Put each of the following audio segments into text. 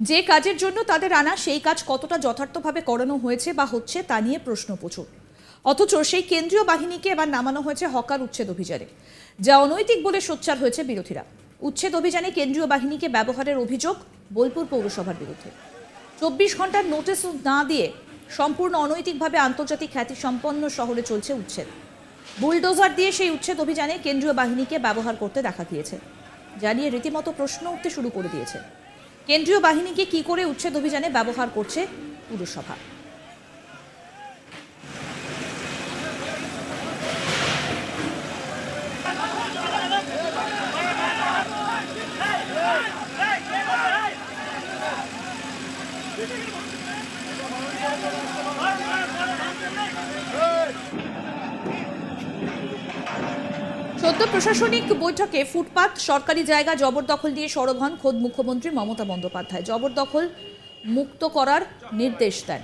যে কাজের জন্য তাদের আনা, সেই কাজ কতটা যথার্থভাবে করানো হয়েছে বা হচ্ছে তা নিয়ে প্রশ্ন প্রচুর। অথচ সেই কেন্দ্রীয় বাহিনীকে এবার নামানো হয়েছে হকার উচ্ছেদ অভিযানে, যা অনৈতিক বলে সোচ্চার হয়েছে বিরোধীরা। উচ্ছেদ অভিযানে কেন্দ্রীয় বাহিনীকে ব্যবহারের অভিযোগ বোলপুর পৌরসভার বিরুদ্ধে। চব্বিশ ঘণ্টার নোটিশ না দিয়ে সম্পূর্ণ অনৈতিকভাবে আন্তর্জাতিক খ্যাতিসম্পন্ন শহরে চলছে উচ্ছেদ। বুলডোজার দিয়ে সেই উচ্ছেদ অভিযানে কেন্দ্রীয় বাহিনীকে ব্যবহার করতে দেখা গিয়েছে। জানিয়ে রীতিমতো প্রশ্ন উঠতে শুরু করে দিয়েছে। কেন্দ্রীয় বাহিনীকে কি করে উচ্ছেদ অভিযানে ব্যবহার করছে পুরসভা? সদ্য প্রশাসনিক বৈঠকে ফুটপাত, সরকারি জায়গা, জবরদখল দিয়ে সরব হন খোদ মুখ্যমন্ত্রী মমতা বন্দ্যোপাধ্যায়। জবরদখল মুক্ত করার নির্দেশ দেন।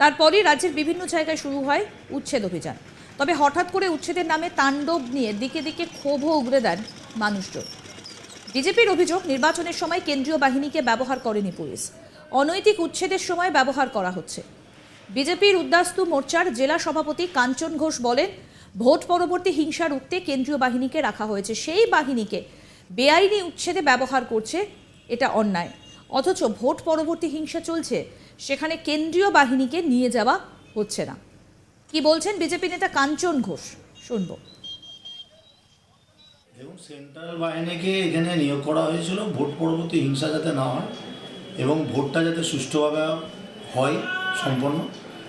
তারপরই রাজ্যের বিভিন্ন জায়গায় শুরু হয় উচ্ছেদ অভিযান। তবে হঠাৎ করে উচ্ছেদের নামে তাণ্ডব নিয়ে দিকে দিকে ক্ষোভও উগরে দেন মানুষজন। বিজেপির অভিযোগ, নির্বাচনের সময় কেন্দ্রীয় বাহিনীকে ব্যবহার করেনি পুলিশ। অনৈতিক উচ্ছেদের সময় ব্যবহার করা হচ্ছে। বিজেপির উদ্বাস্তু মোর্চার জেলা সভাপতি কাঞ্চন ঘোষ বলেন ভোট পরবর্তী হিংসা রুখতে কেন্দ্রীয় বাহিনীকে রাখা হয়েছে। সেই বাহিনীকে বেআইনি উচ্ছেদে ব্যবহার করছে এটা অন্যায়। অথচ ভোট পরবর্তী হিংসা চলছে, সেখানে কেন্দ্রীয় বাহিনীকে নিয়ে যাওয়া হচ্ছে না। কি বলছেন বিজেপি নেতা কাঞ্চন ঘোষ? শুনব। এবং সেন্ট্রাল বাহিনীকে এখানে নিয়োগ করা হয়েছিল, ভোট পরবর্তী হিংসা যাতে না হয় এবং ভোটটা যাতে সুষ্ঠুভাবে হয়, সম্পন্ন।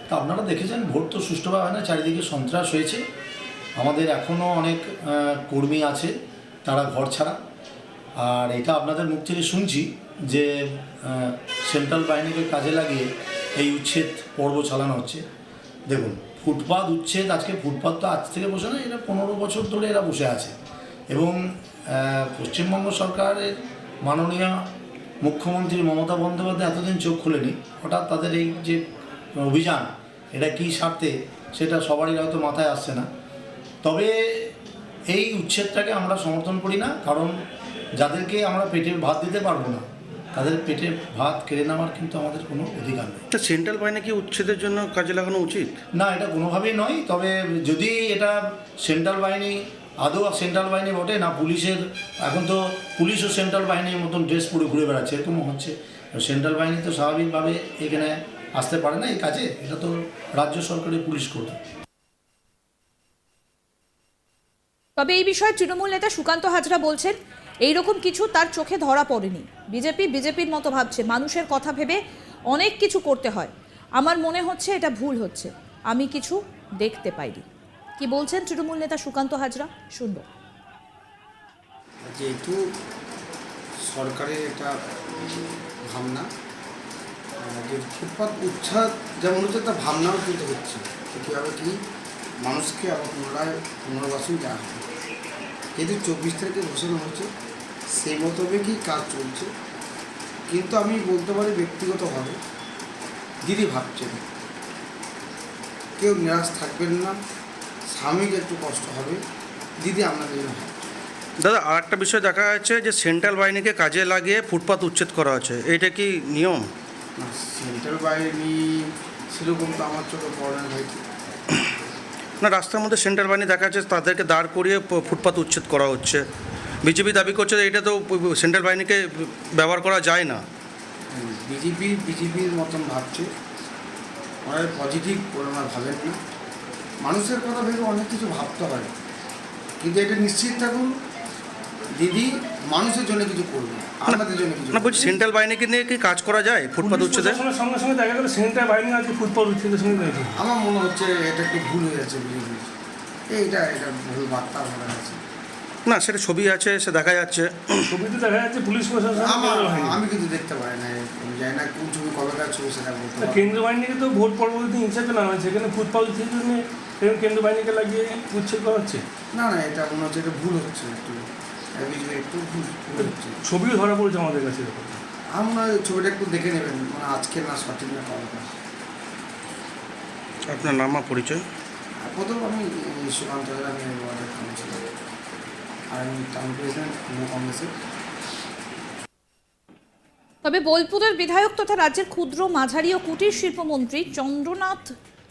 তা আপনারা দেখেছেন, ভোট তো সুষ্ঠুভাবে হয় না, চারিদিকে সন্ত্রাস হয়েছে। আমাদের এখনও অনেক কর্মী আছে তারা ঘর ছাড়া। আর এটা আপনাদের মুখ থেকে শুনছি যে সেন্ট্রাল বাহিনীকে কাজে লাগিয়ে এই উচ্ছেদ পর্ব চালানো হচ্ছে। দেখুন, ফুটপাত উচ্ছেদ, আজকে ফুটপাত তো আজ থেকে বসে না, এটা পনেরো বছর ধরে এরা বসে আছে। এবং পশ্চিমবঙ্গ সরকারের মাননীয় মুখ্যমন্ত্রী মমতা বন্দ্যোপাধ্যায় এতদিন চোখ খুলেনি। হঠাৎ তাদের এই যে অভিযান, এটা কী স্বার্থে, সেটা সবারই হয়তো মাথায় আসছে না। তবে এই উচ্ছেদটাকে আমরা সমর্থন করি না কারণ যাদেরকে আমরা পেটের ভাত দিতে পারব না তাদের পেটের ভাত কেড়ে নেওয়ার কিন্তু আমাদের কোনো অধিকার নেই। তা সেন্ট্রাল বাহিনী কি উচ্ছেদের জন্য কাজে লাগানো উচিত? না এটা কোনোভাবেই নয় তবে যদি এটা সেন্ট্রাল বাহিনী আদৌ সেন্ট্রাল বাহিনী বটে না পুলিশের এখন তো পুলিশও সেন্ট্রাল বাহিনীর মতন ড্রেস পরে ঘুরে বেড়াচ্ছে এরকমও হচ্ছে। সেন্ট্রাল বাহিনী তো স্বাভাবিকভাবে এখানে আসতে পারে না এই কাজে এটা তো রাজ্য সরকারের পুলিশ করবে। তবে এই বিষয়ে তৃণমূল নেতা সুকান্ত হাজরা বলছেন এই রকম কিছু তার চোখে ধরা পড়েনি। বিজেপি, বিজেপির মতো ভাবছে, মানুষের কথা ভেবে অনেক কিছু করতে হয়। আমার মনে হচ্ছে এটা ভুল হচ্ছে। আমি কিছু দেখতে পাইনি। কি বলছেন তৃণমূল নেতা সুকান্ত হাজরা? শুনব। যেহেতু সরকারের এটা ভাবনা যে ফুটপাত উচ্ছাদ যেমন হচ্ছে তা ভাবনাও কিন্তু হচ্ছে। কীভাবে কি মানুষকে আবার পুনরায় পুনর্বাসন দেওয়া হবে। যেহেতু চব্বিশ তারিখে ঘোষণা হচ্ছে সেই মোতাবেকই কাজ চলছে। কিন্তু আমি বলতে পারি ব্যক্তিগতভাবে দিদি ভাবছেন কেউ নিরাশ থাকবেন না স্বামীর একটু কষ্ট হবে দিদি আপনাদের জন্য দাদা আর একটা বিষয় দেখা যাচ্ছে যে সেন্ট্রাল বাহিনীকে কাজে লাগিয়ে ফুটপাত উচ্ছেদ করা হচ্ছে এটা কি নিয়ম? না সেন্ট্রাল বাহিনী সেরকম তো আমার চোখে পড়ে না না রাস্তার মধ্যে সেন্ট্রাল বাহিনী দেখা যাচ্ছে তাদেরকে দাঁড় করিয়ে ফুটপাত উচ্ছেদ করা হচ্ছে। বিজেপি দাবি করছে এটা তো সেন্ট্রাল বাহিনীকে ব্যবহার করা যায় না। বিজেপি, বিজেপির মতন ভাবছে। ওনারা পজিটিভ ওনারা ভাবেন না। মানুষের কথা ভেবে অনেক কিছু ভাবতে হয়। কিন্তু এটা নিশ্চিত থাকুন, দিদি মানুষের জন্য কিছু করবে জন্য কিছু না বলছি সেন্ট্রাল বাহিনীকে নিয়ে কি কাজ করা যায়? ফুটপাত পুলিশ উচ্ছেদে? সঙ্গে সঙ্গে দেখা গেল সেন্টার বাহিনী আজকে ফুটবল উচ্ছেদের সঙ্গে রয়েছে আমার মনে হচ্ছে এটা একটু ভুল হয়ে যাচ্ছে বিজেপির এইটা এটা ভুল বার্তা আছে না সেটা ছবি আছে সে দেখা যাচ্ছে। ছবিতে দেখা যাচ্ছে পুলিশ প্রশাসন। আমি কিন্তু দেখতে পারি না আমি জানি না কোন ছবি কবেকার ছবি সেটা বলতে। কেন্দ্রীয় বাহিনীকে তো ভোট পরবর্তী হিংসাতে না হয়েছে এখানে ফুটবল উচ্ছেদের জন্য এরকম কেন্দ্রীয় বাহিনীকে লাগিয়ে উচ্ছেদ করা হচ্ছে? না না এটা মনে হচ্ছে এটা ভুল হচ্ছে একটু। ছবিও ধরা পড়েছে আমাদের কাছে আমরা ছবিটা একটু দেখে নেবেন মানে আজকে না সঠিক না আপনার নাম আর পরিচয়? প্রথম আমি সুকান্ত আমি ওয়ার্ডের কাউন্সিলর আর আমি টাউন প্রেসিডেন্ট কংগ্রেসের। তবে বোলপুরের বিধায়ক তথা রাজ্যের ক্ষুদ্র মাঝারি ও কুটির শিল্পমন্ত্রী চন্দ্রনাথ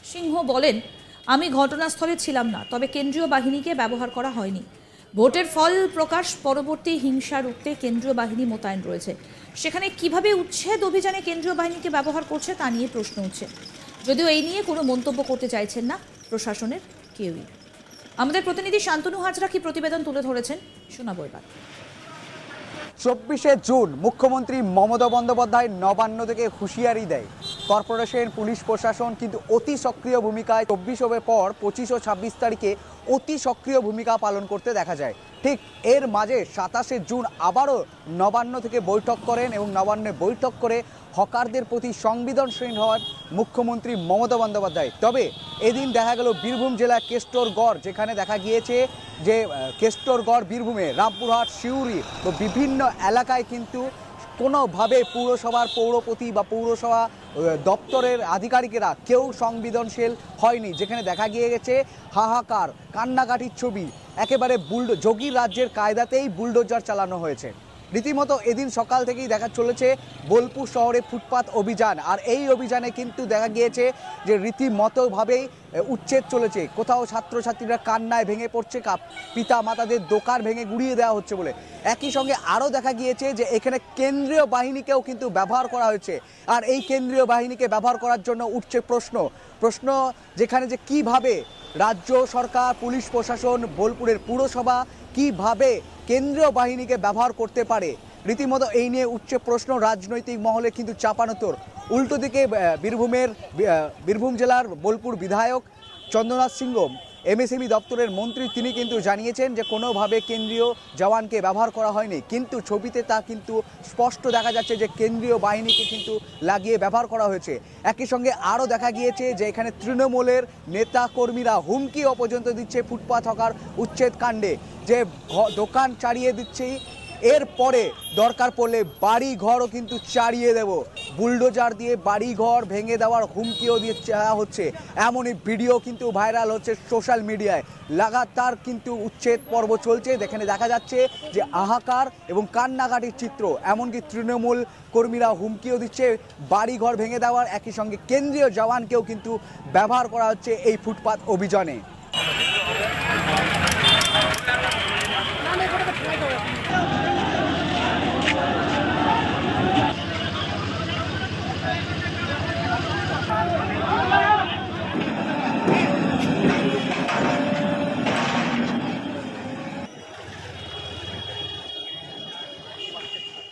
সিংহ বলেন আমি ঘটনাস্থলে ছিলাম না তবে কেন্দ্রীয় বাহিনীকে ব্যবহার করা হয়নি। ভোটের ফল প্রকাশ পরবর্তী হিংসা রুখতে কেন্দ্রীয় বাহিনী মোতায়েন রয়েছে। সেখানে কীভাবে উচ্ছেদ অভিযানে কেন্দ্রীয় বাহিনীকে ব্যবহার করছে তা নিয়ে প্রশ্ন উঠছে। যদিও এই নিয়ে কোনো মন্তব্য করতে চাইছেন না প্রশাসনের কেউই। আমাদের প্রতিনিধি শান্তনু হাজরা কি প্রতিবেদন তুলে ধরেছেন? শোনাবো এবার। চব্বিশে জুন মুখ্যমন্ত্রী মমতা বন্দ্যোপাধ্যায় নবান্ন থেকে হুঁশিয়ারি দেয়। কর্পোরেশন, পুলিশ প্রশাসন কিন্তু অতি সক্রিয় ভূমিকায় চব্বিশ পর পঁচিশ ও ছাব্বিশ তারিখে অতি সক্রিয় ভূমিকা পালন করতে দেখা যায়। ঠিক এর মাঝে সাতাশে জুন আবারও নবান্ন থেকে বৈঠক করেন এবং নবান্নে বৈঠক করে হকারদের প্রতি সংবেদনশীল হওয়ার মুখ্যমন্ত্রী মমতা বন্দ্যোপাধ্যায়। তবে এদিন দেখা গেল বীরভূম জেলা কেষ্টরগড়, যেখানে দেখা গিয়েছে যে কেষ্টরগড়, বীরভূমে, রামপুরহাট, সিউড়ি, তো বিভিন্ন এলাকায় কিন্তু কোনোভাবে পৌরসভার পৌরপতি বা পৌরসভা দপ্তরের আধিকারিকেরা কেউ সংবেদনশীল হয়নি। যেখানে দেখা গিয়ে গেছে হাহাকার, কান্নাকাটির ছবি, একেবারে বুলডো, যোগীর রাজ্যের কায়দাতেই বুলডোজার চালানো হয়েছে। রীতিমতো এদিন সকাল থেকেই দেখা চলেছে বোলপুর শহরে ফুটপাত অভিযান। আর এই অভিযানে কিন্তু দেখা গিয়েছে যে রীতিমতোভাবেই উচ্ছেদ চলেছে। কোথাও ছাত্রছাত্রীরা কান্নায় ভেঙে পড়ছে কাপ পিতা মাতাদের দোকান ভেঙে গুড়িয়ে দেওয়া হচ্ছে বলে। একই সঙ্গে আরও দেখা গিয়েছে যে এখানে কেন্দ্রীয় বাহিনীকেও কিন্তু ব্যবহার করা হয়েছে। আর এই কেন্দ্রীয় বাহিনীকে ব্যবহার করার জন্য উঠছে প্রশ্ন। প্রশ্ন যেখানে যে কীভাবে রাজ্য সরকার, পুলিশ প্রশাসন, বোলপুরের পুরসভা কীভাবে কেন্দ্রীয় বাহিনীকে ব্যবহার করতে পারে। রীতিমতো এই নিয়ে উচ্চ প্রশ্ন রাজনৈতিক মহলে কিন্তু চাপানোতর। উল্টো দিকে বীরভূমের বীরভূম জেলার বোলপুর বিধায়ক চন্দ্রনাথ সিংহ এমএসএমই দপ্তরের মন্ত্রী তিনি কিন্তু জানিয়েছেন যে কোনোভাবে কেন্দ্রীয় জওয়ানকে ব্যবহার করা হয়নি। কিন্তু ছবিতে তা কিন্তু স্পষ্ট দেখা যাচ্ছে যে কেন্দ্রীয় বাহিনীকে কিন্তু লাগিয়ে ব্যবহার করা হয়েছে। একই সঙ্গে আরও দেখা গিয়েছে যে এখানে তৃণমূলের নেতা কর্মীরা হুমকিও পর্যন্ত দিচ্ছে ফুটপাথ হকার উচ্ছেদ কাণ্ডে। যে দোকান চাড়িয়ে চালিয়ে দিচ্ছে এরপরে দরকার পড়লে বাড়ি ঘরও কিন্তু চারিয়ে দেব। বুলডোজার দিয়ে বাড়ি ঘর ভেঙে দেওয়ার হুমকিও দিয়ে চাওয়া হচ্ছে। এমনই ভিডিও কিন্তু ভাইরাল হচ্ছে সোশ্যাল মিডিয়ায়। লাগাতার কিন্তু উচ্ছেদ পর্ব চলছে। যেখানে দেখা যাচ্ছে যে আহাকার এবং কান্নাকাটির চিত্র, এমনকি তৃণমূল কর্মীরা হুমকিও দিচ্ছে। বাড়ি ঘর ভেঙে দেওয়ার একই সঙ্গে কেন্দ্রীয় জওয়ানকেও কিন্তু ব্যবহার করা হচ্ছে এই ফুটপাত অভিযানে।